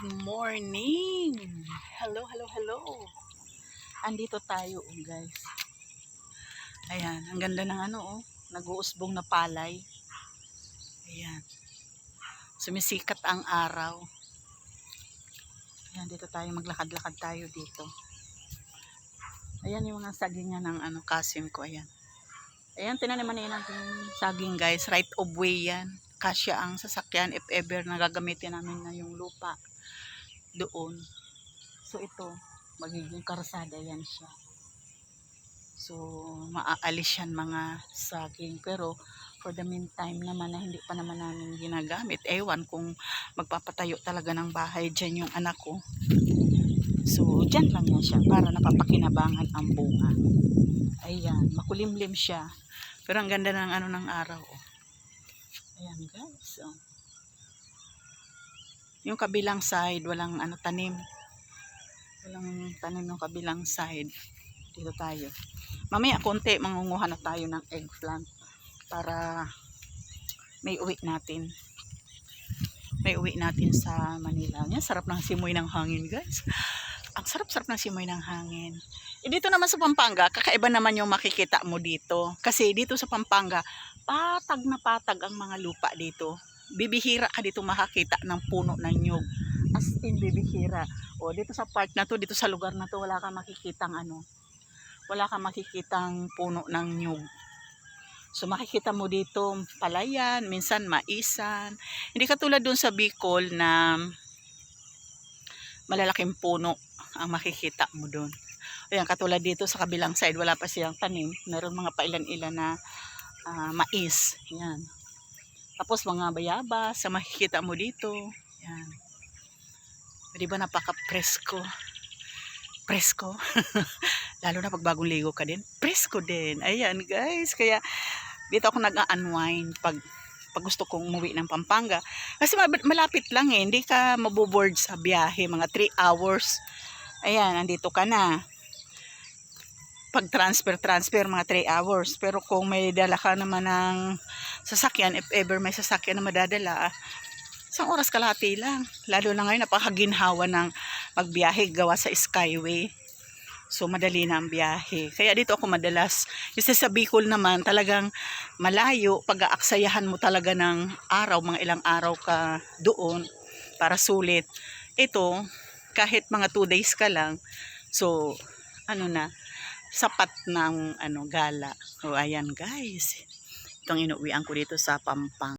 Good morning! Hello, hello, hello! Andito tayo, oh, guys. Ayan, ang ganda ng ano, oh. Nag-uusbong na palay. Ayan. Sumisikat ang araw. Ayan, dito tayo, maglakad-lakad tayo dito. Ayan yung mga sagingan ng ano, kasim ko, ayan. Ayan, tinaniman na natin saging, guys. Right of way yan kasya ang sasakyan if ever na gagamitin namin na yung lupa doon. So ito, magiging karsada yan siya. So, maaalis yan mga saging. Pero, for the meantime naman na hindi pa naman namin ginagamit. Ewan kung magpapatayo talaga ng bahay dyan yung anak ko. So, dyan lang yan siya para napapakinabangan ang bunga. Ayan, makulimlim siya. Pero ang ganda ng ano ng araw. Oh. Ayan guys. Oh. Yung kabilang side, walang ano tanim. Walang tanim yung kabilang side. Dito tayo. Mamaya konti, mangunguha na tayo ng eggplant para may uwi natin. May uwi natin sa Manila. Yan, sarap ng simoy ng hangin guys. Ang sarap-sarap ng simoy ng hangin. E dito naman sa Pampanga, kakaiba naman yung makikita mo dito. Kasi dito sa Pampanga, patag na patag ang mga lupa dito. Bibihira ka dito makakita ng puno ng nyug. As in, bibihira. O, dito sa part na to, dito sa lugar na to, wala kang makikitang ano, wala kang makikitang puno ng nyug. So, makikita mo dito palayan, minsan maisan. Hindi katulad dun sa Bicol na malalaking puno ang makikita mo dun. Ayan, katulad dito sa kabilang side, wala pa siyang tanim. Meron mga pailan-ilan na ah, mais. Yan. Tapos mga bayabas sa makikita mo dito. Yan. Di ba napaka-presko? Presko. Lalo na pag bagong ligo ka din. Presko din. Ayan guys. Kaya dito ako nag-unwind pag pag gusto kong umuwi ng Pampanga. Kasi ma- malapit lang eh. Hindi ka maboboard sa biyahe. Mga 3 hours. Ayan, nandito ka na pag transfer transfer mga 3 hours. Pero kung may dala ka naman ng sasakyan if ever may sasakyan na madadala isang oras kalahati lang. Lalo na ngayon napakaginhawa ng magbiyahe gawa sa skyway. So madali na ang biyahe. Kaya dito ako madalas. Kasi sa Bicol naman talagang malayo. Pag aaksayahan mo talaga ng araw mga ilang araw ka doon para sulit. Ito kahit mga 2 days ka lang. So ano na sapat ng ano gala. O ayan guys. Itong inuwian ko dito sa Pampang.